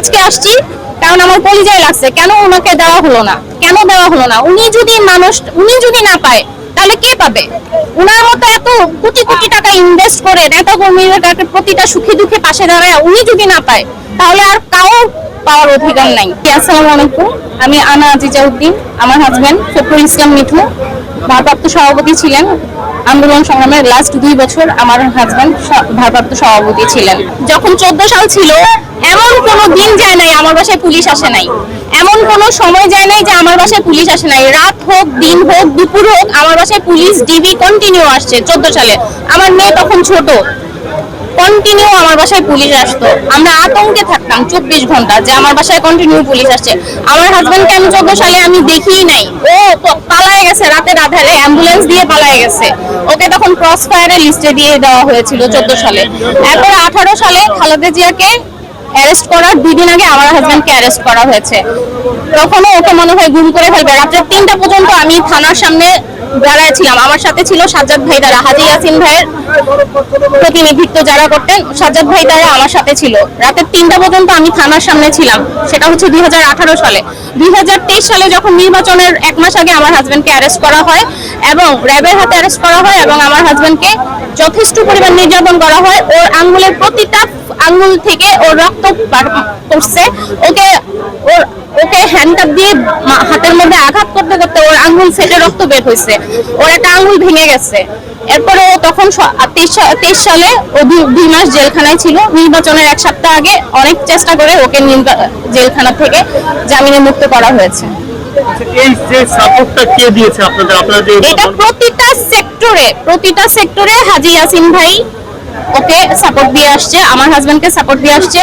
আজকে আসছি কারণ আমার কলিজায় লাগছে। কেন ওনাকে দেওয়া হলো না? কেন দেওয়া হলো না? উনি যদি মানুষ, উনি যদি না পায়, তাহলে কে পাবে? উনার মতো এত কোটি কোটি টাকা ইনভেস্ট করে, নেতা কর্মীরা প্রতিটা সুখী দুঃখে পাশে দাঁড়ায়, উনি যদি না পায়, তাহলে আর কারোর পাওয়ার অধিকার নাই। আসসালামু আলাইকুম। আমি আনা আজিজা উদ্দিন আমার হাজব্যান্ড ফখরুল ইসলাম মিঠু। ভারপ্রাপ্ত সভাপতি ছিলেন আন্দোলন সংগ্রামের লাস্ট দুই বছর আমার হাজব্যান্ড ভারপ্রাপ্ত সভাপতি ছিলেন। যখন চোদ্দ সাল ছিল, এমন কোনো দিন যায় নাই আমার বাসায় পুলিশ আসে নাই। এমন কোনো সময় যায় নাই যে আমার বাসায় পুলিশ আসে নাই। রাত হোক, দিন হোক, দুপুর হোক, আমার বাসায় পুলিশ ডিবি কন্টিনিউ আসছে চোদ্দ সালে। আমার মেয়ে তখন ছোট। কন্টিনিউ আমার বাসায় পুলিশ আসতো। আমরা আতঙ্কে থাকতাম চব্বিশ ঘণ্টা যে আমার বাসায় কন্টিনিউ পুলিশ আসছে। আমার হাজবেন্ডকে আমি চোদ্দ সালে আমি দেখিই নাই। ও পালায়ে গেছে রাতের আধারে অ্যাম্বুলেন্স দিয়ে পালায়ে গেছে। ওকে তখন ক্রস ফায়ারে লিস্টে দিয়ে দেওয়া হয়েছিল চোদ্দ সালে। এরপরে আঠারো সালে খালেদা জিয়াকে অ্যারেস্ট করার দুই দিন আগে আমার হাজবেন্ডকে অ্যারেস্ট করা হয়েছে। তখনও ওকে মনে হয় গুম করে ফেলবে। রাত্রে তিনটা পর্যন্ত আমি থানার সামনে দাঁড়ায় ছিলাম, আমার সাথে ছিল সাজ্জাদ ভাই দ্বারা, হাজি ইয়াসিন ভাইয়ের প্রতিনিধিত্ব যারা করতেন, সাজ্জাদ ভাই তারা আমার সাথে ছিল। রাতের তিনটা পর্যন্ত আমি থানার সামনে ছিলাম, সেটা হচ্ছে দুই হাজার আঠারো সালে। দুই হাজার তেইশ সালে যখন নির্বাচনের এক মাস আগে আমার হাজব্যান্ডকে অ্যারেস্ট করা হয় এবং র্যাবের হাতে অ্যারেস্ট করা হয় এবং আমার হাজব্যান্ডকে যথেষ্ট পরিমাণ নির্যাতন করা হয়, ওর আঙ্গুলের প্রতিটা আঙ্গুল থেকে ওর রক্ত পড়ছে ওকে ওর ওকে হ্যান্ডকাপ দিয়ে হাতের মধ্যে আঘাত করতে করতে ওর আঙ্গুল ফেটে রক্ত বের হয়েছে। ওর একটা আঙ্গুল ভেঙে গেছে। এরপরে ও তখন তেইশ সালে ও দুই- মাস জেলখানায় ছিল। নির্বাচনের এক সপ্তাহ আগে অনেক চেষ্টা করে ওকে জেলখানা থেকে জামিনে মুক্ত করা হয়েছে। আচ্ছা, এই যে সাপোর্টটা কে দিয়েছে আপনাদের? আপনারা যে এটা প্রতিটা সেক্টরে প্রতিটা সেক্টরে হাজি ইয়াসিন ভাই ওকে সাপোর্ট দিয়ে আসছে, আমার হাজবেন্ডকে সাপোর্ট দিয়ে আসছে।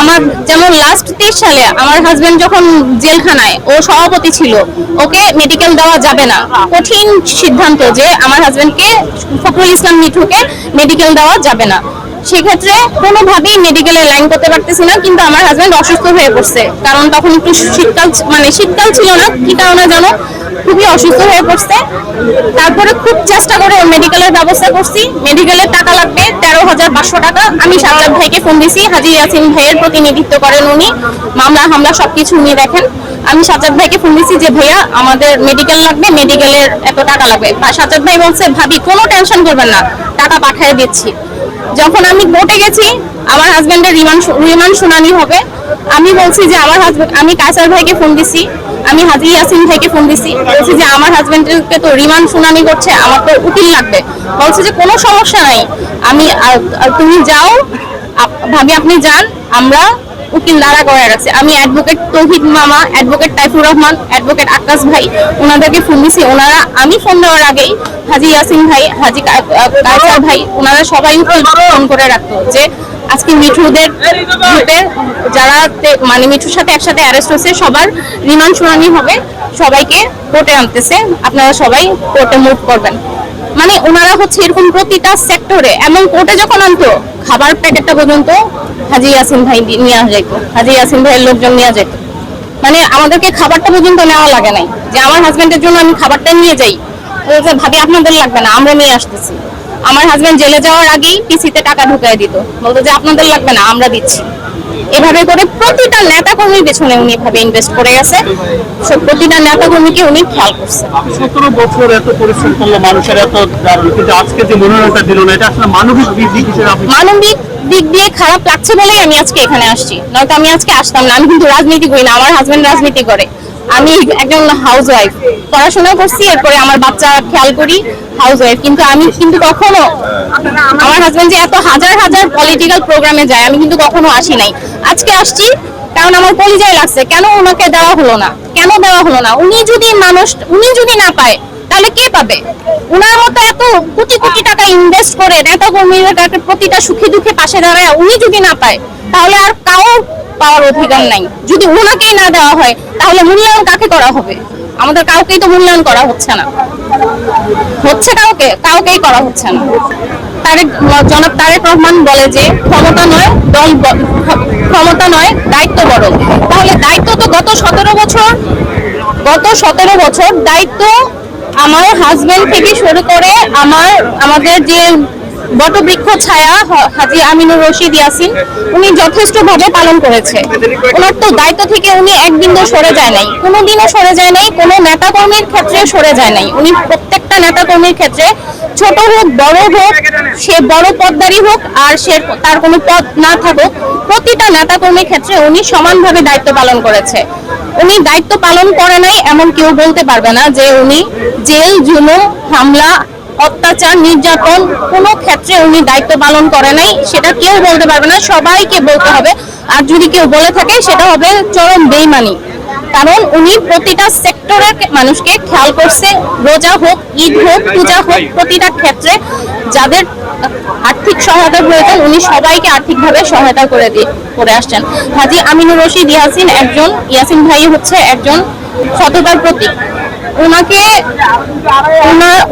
আমার যেমন লাস্ট তেইশ সালে আমার হাজব্যান্ড যখন জেলখানায়, ও সভাপতি ছিল, ওকে মেডিকেল দেওয়া যাবে না। কঠিন সিদ্ধান্ত যে আমার হাজব্যান্ডকে ফখরুল ইসলাম মিঠুকে মেডিকেল দেওয়া যাবে না। সেক্ষেত্রে কোনোভাবেই মেডিকেলে লাইন করতে পারতেছি না, কিন্তু আমার হাজব্যান্ড অসুস্থ হয়ে পড়ছে। কারণ তখন একটু শীতকাল মানে শীতকাল ছিল না, কি কারণে জানো? খুবই অসুস্থ হয়ে পড়ছে। তারপরে খুব চেষ্টা করে মেডিকেলের ব্যবস্থা করছি। মেডিকেলের টাকা লাগবে তেরো হাজার পাঁচশো টাকা। আমি সাজ্জাদ ভাইকে ফোন দিছি হাজি ইয়াসিন ভাইয়ের প্রতিনিধিত্ব করেন উনি। মামলা হামলা সবকিছু উনি দেখেন। আমি সাজ্জাদ ভাইকে ফোন দিছি যে, ভাইয়া, আমাদের মেডিকেল লাগবে মেডিকেলের এত টাকা লাগবে। বা সাজ্জাদ ভাই বলছে, ভাবি, কোনো টেনশন করবেন না, টাকা পাঠিয়ে দিচ্ছি। যখন আমি কোর্টে গেছি, আমার হাজব্যান্ডের রিমান্ড রিমান্ড শুনানি হবে। আমি বলছি যে আমার হাজব্যান্ড আমি কাসার ভাইকে ফোন দিছি, আমি হাজি ইয়াসিন ভাইকে ফোন দিছি। বলছি যে আমার হাজব্যান্ডকে তো রিমান্ড শুনানি করছে, আমার তো উকিল লাগবে। বলছে যে কোনো সমস্যা নাই। আমি তুমি যাও ভাবি আপনি যান, আমরা উকিল দাঁড়া করে রাখছি। আমি অ্যাডভোকেট তৌহিদ মামা অ্যাডভোকেট তাইফুর রহমান অ্যাডভোকেট আকাশ ভাই ওনাদেরকে ফোন দিছি। ওনারা আমি ফোন দেওয়ার আগেই হাজি ইয়াসিন ভাই হাজি কায়সার ভাই ওনারা সবাই ফোন করে রাখতো যে আজকে মিঠুদের গ্রুপে যারা মানে মিঠুর সাথে একসাথে অ্যারেস্ট হয়েছে সবার রিমান্ড শুনানি হবে। সবাইকে কোর্টে আনতেছে। আপনারা সবাই কোর্টে মুভ করবেন। মানে ওনারা হচ্ছে এরকম প্রতিটা সেক্টরে এমন কোর্টে যখন আনতো, খাবার প্যাকেটটা পর্যন্ত হাজি ইয়াসিন ভাই নিয়ে যাইতো হাজি ইয়াসিন ভাইয়ের লোকজন নিয়ে যেত মানে আমাদেরকে খাবারটা পর্যন্ত নেওয়া লাগে নাই। যে আমার হাজব্যান্ডের জন্য আমি খাবারটা নিয়ে যাই ভাবি, আপনাদের লাগবে না, আমরা নিয়ে আসতেছি। আমার হাজব্যান্ড জেলে যাওয়ার আগেই পিসিতে টাকা ঢুকাই দিত। বলতো যে, আপনাদের লাগবে না, আমরা দিচ্ছি। এভাবে করে প্রতিটা নেতা কর্মীর পেছনে উনি এভাবে ইনভেস্ট করে গেছে। সো প্রতিটা নেতা কর্মীকে উনি খেয়াল করছে। সতেরো বছর এত পরিশ্রম করল মানুষের এত কিন্তু আজকে যে মনোনয়নটা দিল না এটা আসলে মানবিক দিক হিসেবে মানবিক দিক দিয়ে খারাপ লাগছে বলেই আমি আজকে এখানে আসছি। নয়তো আমি আজকে আসতাম না আমি কিন্তু রাজনীতি করি না আমার হাজবেন্ড রাজনীতি করে। আমি একজন হাউস ওয়াইফ পড়াশোনা করছি, এরপরে আমার বাচ্চা খেয়াল করি হাউস ওয়াইফ কিন্তু আমি কিন্তু কখনো আমার হাজবেন্ড যে এত হাজার হাজার পলিটিক্যাল প্রোগ্রামে যায়, আমি কিন্তু কখনো আসি নাই। আজকে আসছি, কারণ আমার পরিচয় লাগছে, কেন ওনাকে দেওয়া হলো না? কেন দেওয়া হলো না? উনি যদি মানুষ, উনি যদি না পায়, তাহলে কে পাবে? উনার মতো এত কোটি কোটি টাকা ইনভেস্ট করে, নেতা কর্মীদের কাছে প্রতিটা সুখে দুঃখে পাশে দাঁড়ায়, উনি যদি না পায়, তাহলে আর কারোর পাওয়ার অধিকার নাই। যদি ওনাকেই না দেওয়া হয়, তাহলে মূল্যায়ন কাকে করা হবে? আমাদের কাউকেই তো মূল্যায়ন করা হচ্ছে না। হচ্ছে কাউকে? কাউকেই করা হচ্ছে না। তারেক, জনাব তারেক রহমান বলে যে, ক্ষমতা নয়, দল ক্ষমতা নয়, দায়িত্ব বড় তাহলে দায়িত্ব তো গত সতেরো বছর, গত সতেরো বছর দায়িত্ব আমার হাজবেন্ড থেকে শুরু করে আমার, আমাদের যে বটবৃক্ষ ছায়া হাজী আমিনুর রশিদ ইয়াসিন, উনি যথেষ্টভাবে পালন করেছে। ওনার তো দায়িত্ব থেকে উনি একদিনও সরে যায় নাই। কোনোদিনও সরে যায় নাই, কোনো নেতাকর্মীর ক্ষেত্রে সরে যায় নাই। উনি প্রত্যেকটা নেতাকর্মীর ক্ষেত্রে ছোট হোক, বড় হোক, সে বড় হোক, আর সে তার কোনো পদ না থাকুক, প্রতিটা নেতাকর্মীর ক্ষেত্রে উনি সমানভাবে দায়িত্ব পালন করেছে। উনি দায়িত্ব পালন করে নাই, এমন কেউ বলতে পারবে না যে উনি জেল, জুলুম, হামলা অত্যাচার, নির্যাতন, কোনো ক্ষেত্রে উনি দায়িত্ব পালন করে নাই, সেটা কেউ বলতে পারবে না, সবাইকে বলতে হবে। আর যদি কেউ বলে থাকে, সেটা হবে চরম বেইমানি। কারণ উনি প্রতিটা সেক্টরের মানুষকে খেয়াল করছে, রোজা হোক, ঈদ হোক, পূজা হোক, প্রতিটা ক্ষেত্রে যাদের আর্থিক সহায়তা প্রয়োজন, উনি সবাইকে আর্থিকভাবে সহায়তা করে দিয়ে, করে আসছেন। হাজি আমিনুর রশিদ ইয়াসিন একজন, ইয়াসিন ভাই হচ্ছে একজন সততার প্রতীক। ওনাকে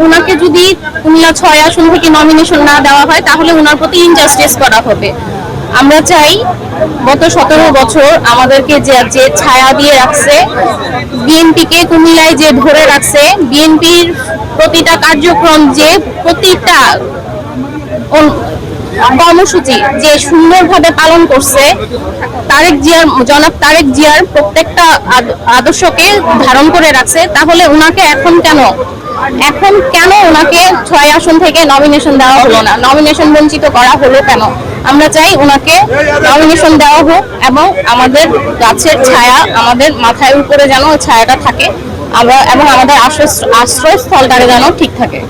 ওনাকে যদি কুমিল্লা ছয় আসন থেকে নমিনেশন না দেওয়া হয়, তাহলে ওনার প্রতি ইনজাস্টিস করা হবে। আমরা চাই গত সতেরো বছর আমাদেরকে যে যে ছায়া দিয়ে রাখছে, বিএনপিকে কুমিল্লায় যে ধরে রাখছে, বিএনপির প্রতিটা কার্যক্রম যে প্রতিটা কর্মসূচি যে সুন্দরভাবে পালন করছে, তারেক জিয়ার জনাব তারেক জিয়ার প্রত্যেকটা আদর্শকে ধারণ করে রাখছে, তাহলে ওনাকে এখন কেন এখন কেন ওনাকে ছয় আসন থেকে নমিনেশন দেওয়া হলো না? নমিনেশন বঞ্চিত করা হলো কেন? আমরা চাই ওনাকে নমিনেশন দেওয়া হোক এবং আমাদের গাছের ছায়া আমাদের মাথায় উপরে যেন ছায়াটা থাকে, আমরা এবং আমাদের আশ্রয় আশ্রয়স্থলটা যেন ঠিক থাকে।